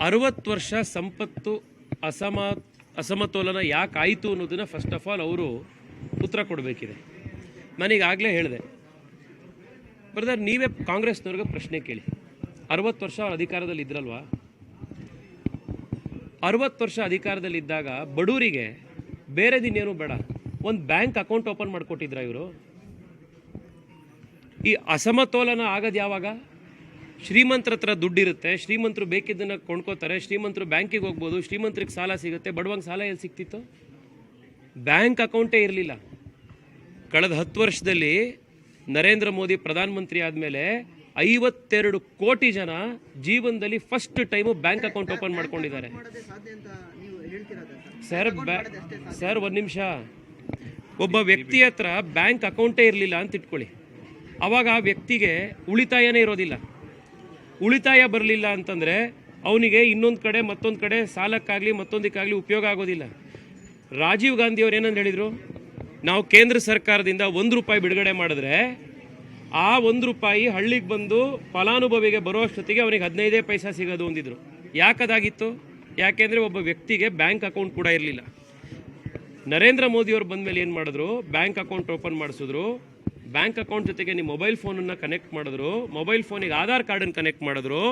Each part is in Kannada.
ಅರವತ್ತು ವರ್ಷ ಸಂಪತ್ತು ಅಸಮ, ಅಸಮತೋಲನ ಯಾಕೆ ಆಯಿತು ಅನ್ನೋದನ್ನು ಫಸ್ಟ್ ಆಫ್ ಆಲ್ ಅವರು ಉತ್ತರ ಕೊಡಬೇಕಿದೆ. ನಾನೀಗಾಗಲೇ ಹೇಳಿದೆ. ಬ್ರದರ್ ನೀವೇ ಕಾಂಗ್ರೆಸ್ನವ್ರಿಗೆ ಪ್ರಶ್ನೆ ಕೇಳಿ. ಅರವತ್ತು ವರ್ಷ ಅವ್ರ ಅಧಿಕಾರದಲ್ಲಿ ಇದ್ರಲ್ವಾ? ಅರವತ್ತು ವರ್ಷ ಅಧಿಕಾರದಲ್ಲಿದ್ದಾಗ ಬಡವರಿಗೆ ಬೇರೆ ದಿನೇನು ಬೇಡ. ಒಂದು ಬ್ಯಾಂಕ್ ಅಕೌಂಟ್ ಓಪನ್ ಮಾಡಿಕೊಟ್ಟಿದ್ರ ಇವರು? ಈ ಅಸಮತೋಲನ ಆಗೋದು ಯಾವಾಗ? ಶ್ರೀಮಂತರ ಹತ್ರ ದುಡ್ಡಿರುತ್ತೆ, ಶ್ರೀಮಂತರು ಬೇಕಿದ್ದನ್ನು ಕೊಂಡ್ಕೋತಾರೆ, ಶ್ರೀಮಂತರು ಬ್ಯಾಂಕಿಗೆ ಹೋಗ್ಬೋದು, ಶ್ರೀಮಂತರಿಗೆ ಸಾಲ ಸಿಗುತ್ತೆ. ಬಡವಂಗೆ ಸಾಲ ಎಲ್ಲಿ ಸಿಕ್ತಿತ್ತು? ಬ್ಯಾಂಕ್ ಅಕೌಂಟೇ ಇರಲಿಲ್ಲ. ಕಳೆದ ಹತ್ತು ವರ್ಷದಲ್ಲಿ ನರೇಂದ್ರ ಮೋದಿ ಪ್ರಧಾನಮಂತ್ರಿ ಆದಮೇಲೆ ಐವತ್ತೆರಡು ಕೋಟಿ ಜನ ಜೀವನದಲ್ಲಿ first time bank account open ಮಾಡ್ಕೊಂಡಿದ್ದಾರೆ. ಸರ್ ಸರ್, ಒಂದು ನಿಮಿಷ. ಒಬ್ಬ ವ್ಯಕ್ತಿ ಹತ್ರ ಬ್ಯಾಂಕ್ ಅಕೌಂಟೇ ಇರಲಿಲ್ಲ ಅಂತ ಇಟ್ಕೊಳ್ಳಿ. ಅವಾಗ ಆ ವ್ಯಕ್ತಿಗೆ ಉಳಿತಾಯನೇ ಇರೋದಿಲ್ಲ. ಉಳಿತಾಯ ಬರಲಿಲ್ಲ ಅಂತಂದರೆ ಅವನಿಗೆ ಇನ್ನೊಂದು ಕಡೆ ಮತ್ತೊಂದು ಕಡೆ ಸಾಲಕ್ಕಾಗಲಿ, ಮತ್ತೊಂದಕ್ಕಾಗಲಿ ಉಪಯೋಗ ಆಗೋದಿಲ್ಲ. ರಾಜೀವ್ ಗಾಂಧಿ ಅವ್ರು ಏನಂತ ಹೇಳಿದರು? ನಾವು ಕೇಂದ್ರ ಸರ್ಕಾರದಿಂದ ಒಂದು ರೂಪಾಯಿ ಬಿಡುಗಡೆ ಮಾಡಿದ್ರೆ ಆ ಒಂದು ರೂಪಾಯಿ ಹಳ್ಳಿಗೆ ಬಂದು ಫಲಾನುಭವಿಗೆ ಬರೋ ಅಷ್ಟೊತ್ತಿಗೆ ಅವನಿಗೆ ಹದಿನೈದೇ ಪೈಸಾ ಸಿಗೋದು ಅಂದಿದ್ರು. ಯಾಕದಾಗಿತ್ತು ಯಾಕೆಂದರೆ ಒಬ್ಬ ವ್ಯಕ್ತಿಗೆ ಬ್ಯಾಂಕ್ ಅಕೌಂಟ್ ಕೂಡ ಇರಲಿಲ್ಲ. ನರೇಂದ್ರ ಮೋದಿಯವರು ಬಂದ ಮೇಲೆ ಏನು ಮಾಡಿದ್ರು? ಬ್ಯಾಂಕ್ ಅಕೌಂಟ್ ಓಪನ್ ಮಾಡಿಸಿದ್ರು. ಬ್ಯಾಂಕ್ ಅಕೌಂಟ್ ಜೊತೆಗೆ ನಿಮ್ಮ ಮೊಬೈಲ್ ಫೋನನ್ನು ಕನೆಕ್ಟ್ ಮಾಡಿದ್ರು, ಮೊಬೈಲ್ ಫೋನಿಗೆ ಆಧಾರ್ ಕಾರ್ಡನ್ನು ಕನೆಕ್ಟ್ ಮಾಡಿದ್ರು,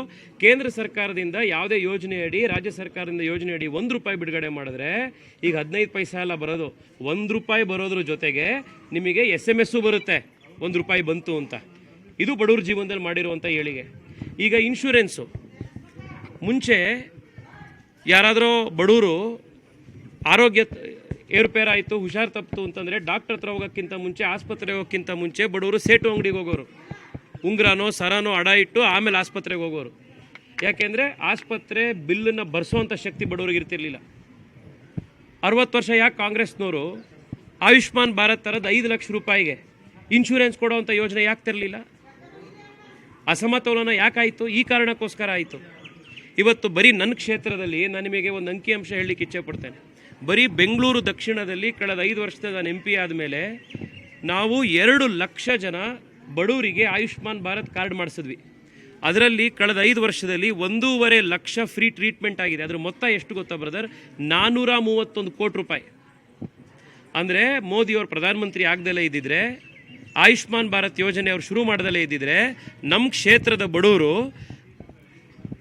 ಕೇಂದ್ರ ಸರ್ಕಾರದಿಂದ ಯಾವುದೇ ಯೋಜನೆ ಅಡಿ ರಾಜ್ಯ ಸರ್ಕಾರದಿಂದ ಯೋಜನೆ ಅಡಿ ಒಂದು ರೂಪಾಯಿ ಬಿಡುಗಡೆ ಮಾಡಿದ್ರೆ, ಈಗ ಹದಿನೈದು ಪೈಸೆ ಎಲ್ಲ ಬರೋದು, ಒಂದು ರೂಪಾಯಿ ಬರೋದ್ರ ಜೊತೆಗೆ ನಿಮಗೆ ಎಸ್ ಎಂ ಎಸ್ಸು ಬರುತ್ತೆ, ಒಂದು ರೂಪಾಯಿ ಬಂತು ಅಂತ. ಇದು ಬಡವ್ರ ಜೀವನದಲ್ಲಿ ಮಾಡಿರುವಂಥ ಏಳಿಗೆ. ಈಗ ಇನ್ಶೂರೆನ್ಸು ಮುಂಚೆ ಯಾರಾದರೂ ಬಡವರು ಆರೋಗ್ಯ ಏರುಪೇರಾಯಿತು ಹುಷಾರು ತಪ್ಪಿತು ಅಂತಂದರೆ ಡಾಕ್ಟ್ರ್ ಹತ್ರ ಹೋಗೋಕ್ಕಿಂತ ಮುಂಚೆ, ಆಸ್ಪತ್ರೆಗೆ ಹೋಗೋಕ್ಕಿಂತ ಮುಂಚೆ ಬಡವರು ಸೇಟು ಅಂಗಡಿಗೆ ಹೋಗೋರು. ಉಂಗ್ರನೋ, ಸರನೋ ಅಡ ಇಟ್ಟು ಆಮೇಲೆ ಆಸ್ಪತ್ರೆಗೆ ಹೋಗೋರು. ಯಾಕೆಂದರೆ ಆಸ್ಪತ್ರೆ ಬಿಲ್ಲನ್ನು ಬರ್ಸೋವಂಥ ಶಕ್ತಿ ಬಡವ್ರಿಗೆ ಇರ್ತಿರ್ಲಿಲ್ಲ. ಅರವತ್ತು ವರ್ಷ ಯಾಕೆ ಕಾಂಗ್ರೆಸ್ನವರು ಆಯುಷ್ಮಾನ್ ಭಾರತ್ ಥರದ ಐದು ಲಕ್ಷ ರೂಪಾಯಿಗೆ ಇನ್ಶೂರೆನ್ಸ್ ಕೊಡೋವಂಥ ಯೋಜನೆ ಯಾಕೆ ತರಲಿಲ್ಲ? ಅಸಮತೋಲನ ಯಾಕಾಯಿತು ಈ ಕಾರಣಕ್ಕೋಸ್ಕರ ಆಯಿತು. ಇವತ್ತು ಬರೀ ನನ್ನ ಕ್ಷೇತ್ರದಲ್ಲಿ ನಾನು ನಿಮಗೆ ಒಂದು ಅಂಕಿಅಂಶ ಹೇಳಲಿಕ್ಕೆ ಇಚ್ಛೆ ಪಡ್ತೇನೆ. ಬರೀ ಬೆಂಗಳೂರು ದಕ್ಷಿಣದಲ್ಲಿ ಕಳೆದ ಐದು ವರ್ಷದ ನಾನು ಎಂ ಪಿ ಆದಮೇಲೆ ನಾವು ಎರಡು ಲಕ್ಷ ಜನ ಬಡವರಿಗೆ ಆಯುಷ್ಮಾನ್ ಭಾರತ್ ಕಾರ್ಡ್ ಮಾಡಿಸಿದ್ವಿ. ಅದರಲ್ಲಿ ಕಳೆದ ಐದು ವರ್ಷದಲ್ಲಿ ಒಂದೂವರೆ ಲಕ್ಷ ಫ್ರೀ ಟ್ರೀಟ್ಮೆಂಟ್ ಆಗಿದೆ. ಅದರ ಮೊತ್ತ ಎಷ್ಟು ಗೊತ್ತಾ ಬ್ರದರ್ ನಾನ್ನೂರ ಮೂವತ್ತೊಂದು ಕೋಟಿ ರೂಪಾಯಿ. ಅಂದರೆ ಮೋದಿಯವರು ಪ್ರಧಾನಮಂತ್ರಿ ಆಗದಲ್ಲೇ ಇದ್ದಿದ್ರೆ, ಆಯುಷ್ಮಾನ್ ಭಾರತ್ ಯೋಜನೆ ಅವ್ರು ಶುರು ಮಾಡದಲ್ಲೇ ಇದ್ದಿದ್ರೆ ನಮ್ಮ ಕ್ಷೇತ್ರದ ಬಡವರು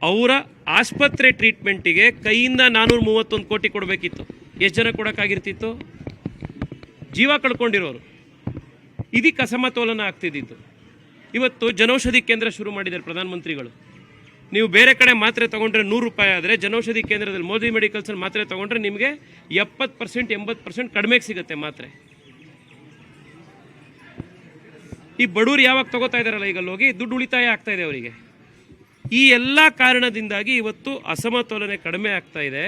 ಅವರ ಆಸ್ಪತ್ರೆ ಟ್ರೀಟ್ಮೆಂಟಿಗೆ ಕೈಯಿಂದ ನಾನ್ನೂರ ಮೂವತ್ತೊಂದು ಕೋಟಿ ಕೊಡಬೇಕಿತ್ತು. ಎಷ್ಟು ಜನ ಕೊಡೋಕ್ಕಾಗಿರ್ತಿತ್ತು? ಜೀವ ಕಳ್ಕೊಂಡಿರೋರು. ಇದಕ್ಕೆ ಅಸಮತೋಲನ ಆಗ್ತಿದ್ದಿತ್ತು. ಇವತ್ತು ಜನೌಷಧಿ ಕೇಂದ್ರ ಶುರು ಮಾಡಿದ್ದಾರೆ ಪ್ರಧಾನಮಂತ್ರಿಗಳು. ನೀವು ಬೇರೆ ಕಡೆ ಮಾತ್ರೆ ತೊಗೊಂಡ್ರೆ ನೂರು ರೂಪಾಯಿ ಆದರೆ ಜನೌಷಧಿ ಕೇಂದ್ರದಲ್ಲಿ ಮೋದಿ ಮೆಡಿಕಲ್ಸಲ್ಲಿ ಮಾತ್ರೆ ತೊಗೊಂಡ್ರೆ ನಿಮಗೆ ಎಪ್ಪತ್ತು ಪರ್ಸೆಂಟ್, ಎಂಬತ್ತು ಪರ್ಸೆಂಟ್ ಕಡಿಮೆಗೆ ಸಿಗುತ್ತೆ ಮಾತ್ರೆ. ಈ ಬಡವ್ರು ಯಾವಾಗ ತಗೋತಾ ಇದ್ದಾರಲ್ಲ ಈಗ ಅಲ್ಲಿ ಹೋಗಿ ದುಡ್ಡು ಉಳಿತಾಯ ಆಗ್ತಾಯಿದೆ ಅವರಿಗೆ. ಈ ಎಲ್ಲ ಕಾರಣದಿಂದಾಗಿ ಇವತ್ತು ಅಸಮತೋಲನೆ ಕಡಿಮೆ ಆಗ್ತಾ ಇದೆ.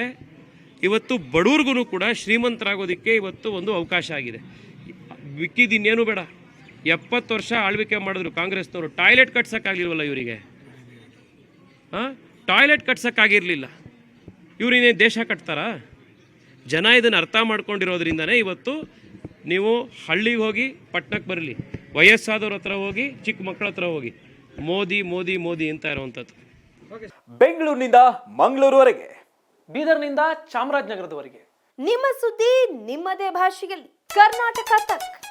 ಇವತ್ತು ಬಡವ್ರಿಗೂ ಕೂಡ ಶ್ರೀಮಂತರಾಗೋದಕ್ಕೆ ಇವತ್ತು ಒಂದು ಅವಕಾಶ ಆಗಿದೆ. ಮಿಕ್ಕಿದ್ದು ಇನ್ನೇನು ಬೇಡ. ಎಪ್ಪತ್ತು ವರ್ಷ ಆಳ್ವಿಕೆ ಮಾಡಿದ್ರು ಕಾಂಗ್ರೆಸ್ನವರು. ಟಾಯ್ಲೆಟ್ ಕಟ್ಸೋಕ್ಕಾಗಿಲ್ವಲ್ಲ ಇವರಿಗೆ? ಹಾಂ ಟಾಯ್ಲೆಟ್ ಕಟ್ಸೋಕ್ಕಾಗಿರಲಿಲ್ಲ. ಇವರಿನೇ ದೇಶ ಕಟ್ತಾರಾ? ಜನ ಇದನ್ನು ಅರ್ಥ ಮಾಡ್ಕೊಂಡಿರೋದ್ರಿಂದನೇ ಇವತ್ತು ನೀವು ಹಳ್ಳಿಗೆ ಹೋಗಿ ಪಟ್ಟಣಕ್ಕೆ ಬರಲಿ. ವಯಸ್ಸಾದವ್ರ ಹತ್ರ ಹೋಗಿ, ಚಿಕ್ಕ ಮಕ್ಕಳ ಹತ್ರ ಹೋಗಿ. ಮೋದಿ ಮೋದಿ ಮೋದಿ ಅಂತ ಇರುವಂಥದ್ದು ಬೆಂಗಳೂರಿನಿಂದ ಮಂಗಳೂರುವರೆಗೆ ಬೀದರ್ನಿಂದ ಚಾಮರಾಜನಗರದವರೆಗೆ. ನಿಮ್ಮ ಸುದ್ದಿ ನಿಮ್ಮದೇ ಭಾಷೆಯಲ್ಲಿ. ಕರ್ನಾಟಕ ತಕ್.